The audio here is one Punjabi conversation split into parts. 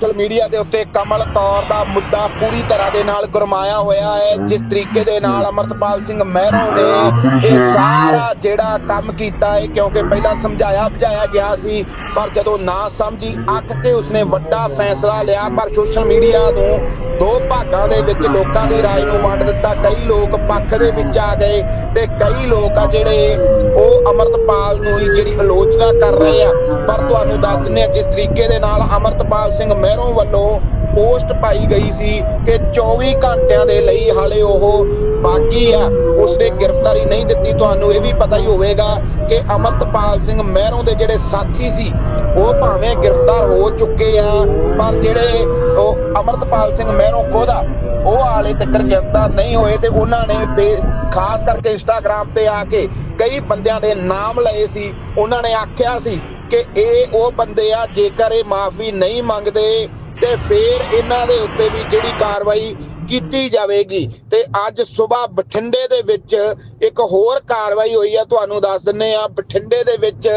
ਸੋਸ਼ਲ ਮੀਡੀਆ ਦੇ ਉੱਤੇ ਕਮਲ ਕੌਰ ਦਾ ਮੁੱਦਾ ਪੂਰੀ ਤਰ੍ਹਾਂ ਦੇ ਨਾਲ ਗਰਮਾਇਆ ਹੋਇਆ ਹੈ। ਜਿਸ ਤਰੀਕੇ ਦੇ ਨਾਲ ਅਮਰਤਪਾਲ ਸਿੰਘ ਮਹਿਰੋ ਨੇ ਇਹ ਸਾਰਾ ਜਿਹੜਾ ਕੰਮ ਕੀਤਾ ਹੈ, ਕਿਉਂਕਿ ਪਹਿਲਾਂ ਸਮਝਾਇਆ ਬੁਝਾਇਆ ਗਿਆ ਸੀ, ਪਰ ਜਦੋਂ ਨਾ ਸਮਝੀ, ਅੱਕ ਕੇ ਉਸਨੇ ਵੱਡਾ ਫੈਸਲਾ ਲਿਆ। ਪਰ ਸੋਸ਼ਲ ਮੀਡੀਆ ਨੂੰ ਦੋ ਭਾਗਾਂ ਦੇ ਵਿੱਚ ਲੋਕਾਂ ਦੀ ਰਾਏ ਨੂੰ ਵੰਡ ਦਿੱਤਾ। ਕਈ ਲੋਕ ਪੱਖ ਦੇ ਵਿੱਚ ਆ ਗਏ ਤੇ ਕਈ ਲੋਕ ਆ ਜਿਹੜੇ ਉਹ ਅਮਰਤਪਾਲ ਨੂੰ ਹੀ ਜਿਹੜੀ ਆਲੋਚਨਾ ਕਰ ਰਹੇ ਆ। ਪਰ ਤੁਹਾਨੂੰ ਦੱਸ ਦਿੰਨੇ ਆ, ਜਿਸ ਤਰੀਕੇ ਦੇ ਨਾਲ ਅਮਰਤਪਾਲ ਸਿੰਘ ਮਹਿਰੋਂ ਵੱਲੋਂ ਪੋਸਟ ਪਾਈ ਗਈ ਸੀ ਕਿ 24 ਘੰਟਿਆਂ ਦੇ ਲਈ ਹਾਲੇ ਉਹ ਬਾਕੀ ਆ। ਉਸਨੇ ਗ੍ਰਿਫਤਾਰੀ ਨਹੀਂ ਦਿੱਤੀ। ਤੁਹਾਨੂੰ ਇਹ ਵੀ ਪਤਾ ਹੀ ਹੋਵੇਗਾ ਕਿ ਅਮਰਤਪਾਲ ਸਿੰਘ ਮਹਿਰੋਂ ਦੇ ਜਿਹੜੇ ਸਾਥੀ ਸੀ, ਉਹ ਭਾਵੇਂ ਗ੍ਰਿਫਤਾਰ ਹੋ ਚੁੱਕੇ ਆ, ਪਰ ਜਿਹੜੇ ਉਹ ਅਮਰਤਪਾਲ ਸਿੰਘ ਮਹਿਰੋਂ ਖੁਦ ਆ, ਉਹ ਹਾਲੇ ਤੱਕ ਗ੍ਰਿਫਤਾਰ ਨਹੀਂ ਹੋਏ ਤੇ ਉਹਨਾਂ ਨੇ ਖਾਸ ਕਰਕੇ ਇੰਸਟਾਗ੍ਰam ਤੇ ਆ ਕੇ ਕਈ ਬੰਦਿਆਂ ਦੇ ਨਾਮ ਲਏ ਸੀ। ਉਹਨਾਂ ਨੇ ਆਖਿਆ ਸੀ ਕਿ ਇਹ ਉਹ ਬੰਦੇ ਆ, ਜੇਕਰ ਇਹ ਮਾਫੀ ਨਹੀਂ ਮੰਗਦੇ, ਤੇ ਫੇਰ ਇਹਨਾਂ ਦੇ ਉੱਤੇ ਵੀ ਜਿਹੜੀ ਕਾਰਵਾਈ ਕੀਤੀ ਜਾਵੇਗੀ। ਤੇ ਅੱਜ ਸਵੇਰ ਬਠਿੰਡੇ ਦੇ ਵਿੱਚ ਇੱਕ ਹੋਰ ਕਾਰਵਾਈ ਹੋਈ ਆ, ਤੁਹਾਨੂੰ ਦੱਸ ਦਿੰਨੇ ਆ, ਬਠਿੰਡੇ ਦੇ ਵਿੱਚ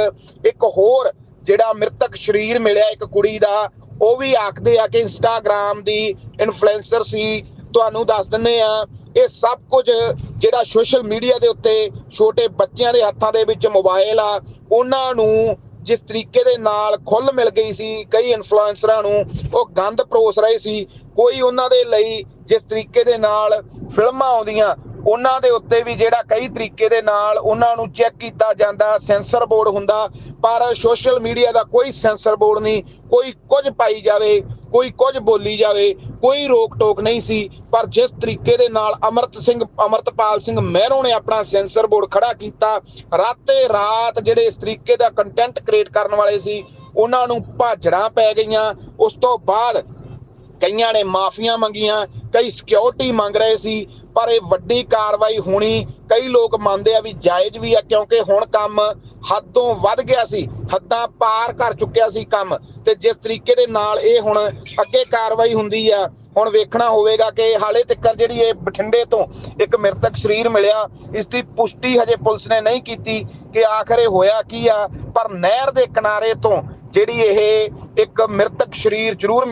ਇੱਕ ਹੋਰ ਜਿਹੜਾ ਮ੍ਰਿਤਕ ਸਰੀਰ ਮਿਲਿਆ ਇੱਕ ਕੁੜੀ ਦਾ, ਉਹ ਵੀ ਆਖਦੇ ਆ ਕਿ ਇੰਸਟਾਗ੍ਰam ਦੀ ਇਨਫਲੂਐਂਸਰ ਸੀ। ਤੁਹਾਨੂੰ ਦੱਸ ਦਿੰਨੇ ਆ, ਇਹ ਸਭ ਕੁਝ ਜਿਹੜਾ ਸੋਸ਼ਲ ਮੀਡੀਆ ਦੇ ਉੱਤੇ ਛੋਟੇ ਬੱਚਿਆਂ ਦੇ ਹੱਥਾਂ ਦੇ ਵਿੱਚ ਮੋਬਾਈਲ ਆ, ਉਹਨਾਂ ਨੂੰ ਜਿਸ ਤਰੀਕੇ ਦੇ ਨਾਲ ਖੁੱਲ ਮਿਲ ਗਈ ਸੀ, ਕਈ ਇਨਫਲੂਐਂਸਰਾਂ ਨੂੰ, ਉਹ ਗੰਦ ਪਰੋਸ ਰਹੇ ਸੀ। ਕੋਈ ਉਹਨਾਂ ਦੇ ਲਈ ਜਿਸ ਤਰੀਕੇ ਦੇ ਨਾਲ ਫਿਲਮਾਂ ਆਉਂਦੀਆਂ, ਉਹਨਾਂ ਦੇ ਉੱਤੇ ਵੀ ਜਿਹੜਾ ਕਈ ਤਰੀਕੇ ਦੇ ਨਾਲ ਉਹਨਾਂ ਨੂੰ ਚੈੱਕ ਕੀਤਾ ਜਾਂਦਾ, ਸੈਂਸਰ ਬੋਰਡ ਹੁੰਦਾ, ਪਰ ਸੋਸ਼ਲ ਮੀਡੀਆ ਦਾ ਕੋਈ ਸੈਂਸਰ ਬੋਰਡ ਨਹੀਂ, ਕੋਈ ਕੁਝ ਪਾਈ ਜਾਵੇ ਕੋਈ ਕੁਝ ਬੋਲੀ ਜਾਵੇ, ਕੋਈ ਰੋਕ ਟੋਕ ਨਹੀਂ ਸੀ, ਪਰ ਜਿਸ ਤਰੀਕੇ ਦੇ ਨਾਲ ਅਮਰਤ ਸਿੰਘ, ਅਮਰਤਪਾਲ ਸਿੰਘ ਮਹਿਰੋਂ ਨੇ ਆਪਣਾ ਸੈਂਸਰ ਬੋਰਡ ਖੜਾ ਕੀਤਾ, ਰਾਤੇ ਰਾਤ ਜਿਹੜੇ ਇਸ ਤਰੀਕੇ ਦਾ ਕੰਟੈਂਟ ਕ੍ਰੀਏਟ ਕਰਨ ਵਾਲੇ ਸੀ, ਉਹਨਾਂ ਨੂੰ ਭਾਜੜਾਂ ਪੈ ਗਈਆਂ। ਉਸ ਤੋਂ ਬਾਅਦ ਕਈਆਂ ਨੇ ਮਾਫੀਆਂ ਮੰਗੀਆਂ, ਕਈ ਸਿਕਿਉਰਿਟੀ ਮੰਗ ਰਹੇ ਸੀ, ਪਰ ਇਹ ਵੱਡੀ ਕਾਰਵਾਈ ਹੋਣੀ ਕਈ ਲੋਕ ਮੰਨਦੇ ਆ ਵੀ ਜਾਇਜ਼ ਵੀ ਆ, ਕਿਉਂਕਿ ਹੁਣ ਕੰਮ ਹੱਦੋਂ ਵੱਧ ਗਿਆ ਸੀ, ਹੱਦਾਂ ਪਾਰ ਕਰ ਚੁੱਕਿਆ ਸੀ ਕੰਮ ਤੇ ਜਿਸ ਤਰੀਕੇ ਦੇ ਨਾਲ ਇਹ ਹੁਣ ਅੱਗੇ ਕਾਰਵਾਈ ਹੁੰਦੀ ਆ, ਹੁਣ ਵੇਖਣਾ ਹੋਵੇਗਾ ਕਿ ਹਾਲੇ ਤੱਕ ਜਿਹੜੀ ਇਹ ਬਠਿੰਡੇ ਤੋਂ ਇੱਕ ਮ੍ਰਿਤਕ ਸਰੀਰ ਮਿਲਿਆ, ਇਸ ਦੀ ਪੁਸ਼ਟੀ ਹਜੇ ਪੁਲਿਸ ਨੇ ਨਹੀਂ ਕੀਤੀ ਕਿ ਆਖਰ ਇਹ ਹੋਇਆ ਕੀ ਆ, ਪਰ ਨਹਿਰ ਦੇ ਕਿਨਾਰੇ ਤੋਂ ਜਿਹੜੀ ਇਹ ਇੱਕ ਮ੍ਰਿਤਕ ਸਰੀਰ ਜ਼ਰੂਰ